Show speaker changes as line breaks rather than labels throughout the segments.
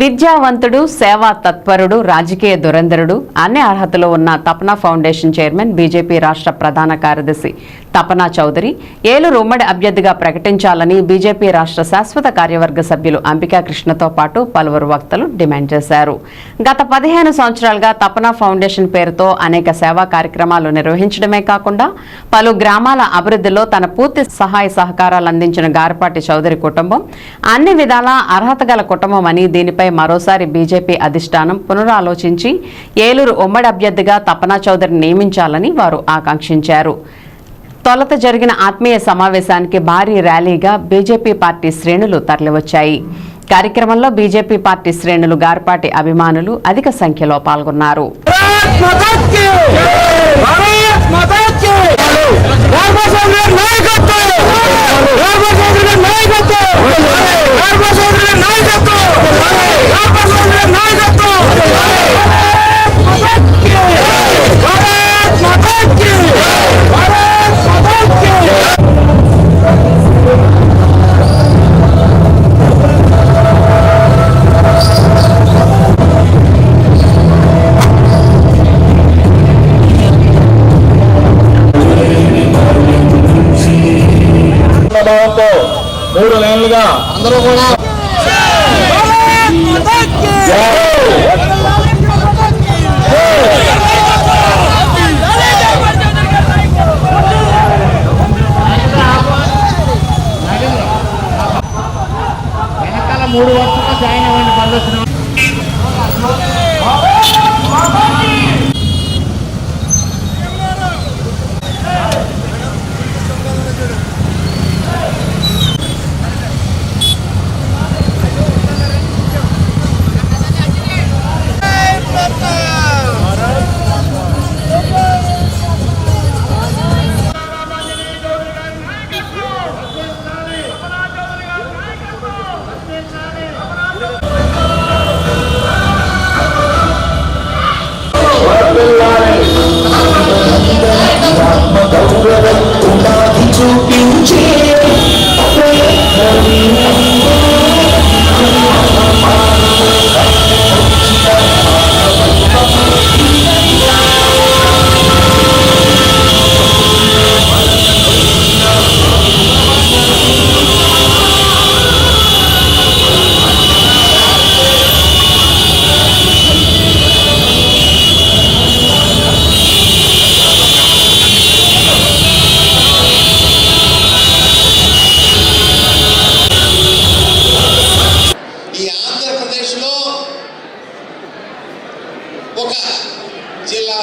విద్యావంతుడు సేవా తత్పరుడు రాజకీయ దురంధరుడు. అన్ని అర్హతలు ఉన్న తపనా ఫౌండేషన్ చైర్మన్ బీజేపీ రాష్ట్ర ప్రధాన కార్యదర్శి తపనా చౌదరి. ఏలూరు ఉమ్మడి అభ్యర్థిగా ప్రకటించాలని బీజేపీ రాష్ట్ర శాశ్వత కార్యవర్గ సభ్యులు అంబికా కృష్ణతో పాటు పలువురు వక్తలు డిమాండ్ చేశారు. గత పదిహేను సంవత్సరాలుగా తపనా ఫౌండేషన్ పేరుతో అనేక సేవా కార్యక్రమాలు నిర్వహించడమే కాకుండా పలు గ్రామాల అభివృద్ధిలో తన పూర్తి సహాయ సహకారాలు అందించిన గారపాటి చౌదరి కుటుంబం. అన్ని విధాలా అర్హత గల కుటుంబం అని దీనిపై మరోసారి బీజేపీ అధిష్టానం పునరాలోచించి ఏలూరు ఉమ్మడి అభ్యర్థిగా తపనా చౌదరి నియమించాలని వారు ఆకాంక్షించారు. తొలత జరిగిన ఆత్మీయ సమావేశానికి భారీ ర్యాలీగా బీజేపీ పార్టీ శ్రేణులు తరలివచ్చాయి. కార్యక్రమంలో బీజేపీ పార్టీ శ్రేణులు గార్పాటి అభిమానులు అధిక సంఖ్యలో పాల్గొన్నారు.
నాయకత్వం! Bye. నాయకత్వం
అందరూ కూడా
వెనకాల మూడు వర్షాలు జాయిన్ అవ్వండి పళ్ళు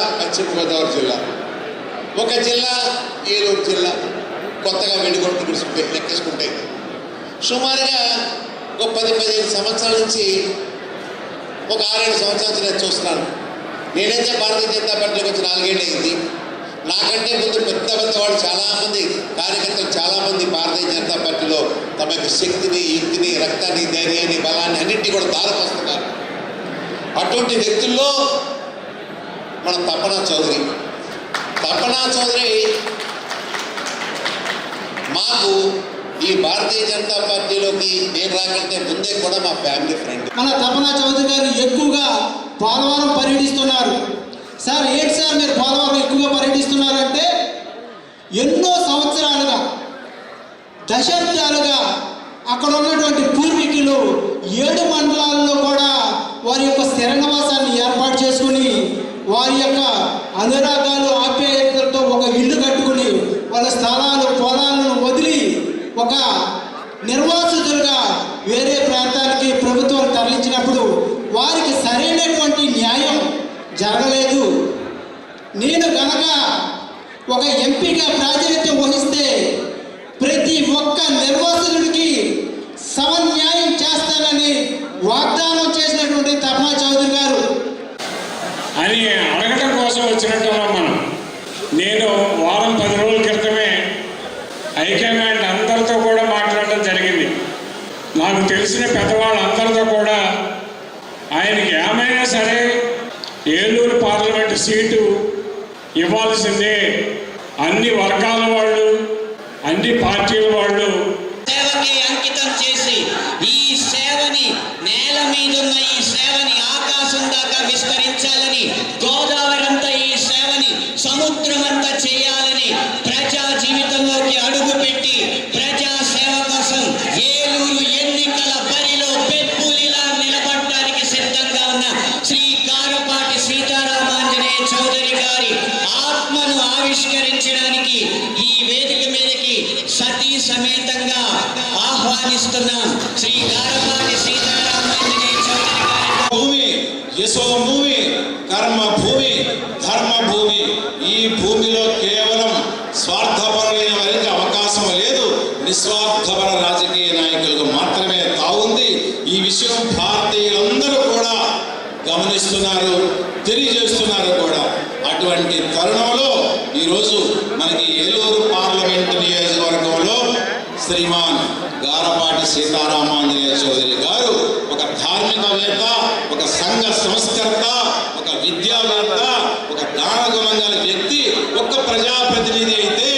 పశ్చిమ గోదావరి జిల్లా. ఒక జిల్లా ఏలూరు జిల్లా. కొత్తగా వెండిగొట్టు తీసుకుంటే లెక్కేసుకుంటే. సుమారుగా ఒక పది పదిహేను సంవత్సరాల నుంచి ఒక ఆరేడు సంవత్సరాల నుంచి నేను చూస్తున్నాను. నేనైతే భారతీయ జనతా పార్టీలోకి వచ్చి నాలుగేళ్ళు అయింది. నాకంటే ముందు పెద్ద పెద్ద వాళ్ళు చాలామంది కార్యకర్తలు చాలామంది భారతీయ జనతా పార్టీలో తమ యొక్క శక్తిని యుక్తిని రక్తాన్ని ధైర్యాన్ని బలాన్ని అన్నింటినీ కూడా దారపోస్తున్నారు అటువంటి వ్యక్తుల్లో మన తపనా చౌదరి? తపనా చౌదరి? మాకు ఈ భారతీయ జనతా పార్టీలోకి నేను రాకంటే ముందే కూడా మా ఫ్యామిలీ ఫ్రెండ్.
మన తపనా చౌదరి గారు ఎక్కువగా పోలవరం పర్యటిస్తున్నారు. సార్ ఏంటి సార్ మీరు పోలవరం ఎక్కువగా పర్యటిస్తున్నారంటే ఎన్నో సంవత్సరాలుగా దశాబ్దాలుగా అక్కడ ఉన్నటువంటి పూర్వీకులు ఏడు మండలాల్లో కూడా వారి యొక్క స్థిర నివాసాన్ని వారి యొక్క అనురాగాలు ఆప్యాయతలతో ఒక ఇల్లు కట్టుకుని వాళ్ళ స్థలాలు పొలాలను వదిలి ఒక నిర్వాసితులుగా వేరే ప్రాంతానికి ప్రభుత్వం తరలించినప్పుడు వారికి సరైనటువంటి న్యాయం జరగలేదు. నేను కనుక ఒక ఎంపీగా ప్రాతినిధ్యం వహిస్తే ప్రతి ఒక్క నిర్వాసితుడికి సమన్యాయం చేస్తానని వాగ్దానం చేసినటువంటి తపా చౌదరి గారు
అని అడగటం కోసం వచ్చినట్టున్నాం మనం. నేను వారం పది రోజుల క్రితమే హైకమాండ్ అందరితో కూడా మాట్లాడడం జరిగింది. నాకు తెలిసిన పెద్దవాళ్ళందరితో కూడా ఆయనకి ఏమైనా సరే ఏలూరు పార్లమెంటు సీటు ఇవ్వాల్సిందే. అన్ని వర్గాల వాళ్ళు అన్ని పార్టీల వాళ్ళు
సేవకి అంకితం
చేసి ఈ సేవని నేల మీదున్న ఈ సేవని ఆకాశం దాకా విస్తరించాలని గోదావరి అంతా ఈ సేవని సముద్రం అంతా చేయాలని ప్రజా జీవితంలోకి అడుగుపెట్టి ప్రజా సేవ కోసం ఆహ్వానిస్తున్నాం శ్రీ గారపాటి సీతారామాంజనేయ చౌదరి గారి
భూమి యశో భూమి కర్మ భూమి ధర్మ భూమి. ఈ భూమిలో కేవలం స్వార్థపరమైన వారికి అవకాశం లేదు. నిస్వార్థపర రాజకీయ నాయకులకు మాత్రమే తావుంది. ఈ విషయం భారతీయులందరూ కూడా గమనిస్తున్నారు తెలియజేస్తున్నారు కూడా. అటువంటి తరుణంలో ఈరోజు మనకి ఏలూరు పార్లమెంటు నియోజకవర్గంలో శ్రీమాన్ గారపాటి సీతారామాంజనేయ చౌదరి గారు ఒక ధార్మికవేత్త ఒక సంఘ సంస్కర్త ఒక విద్యావేత్త ఒక దానగుణం గల వ్యక్తి ఒక ప్రజాప్రతినిధి అయితే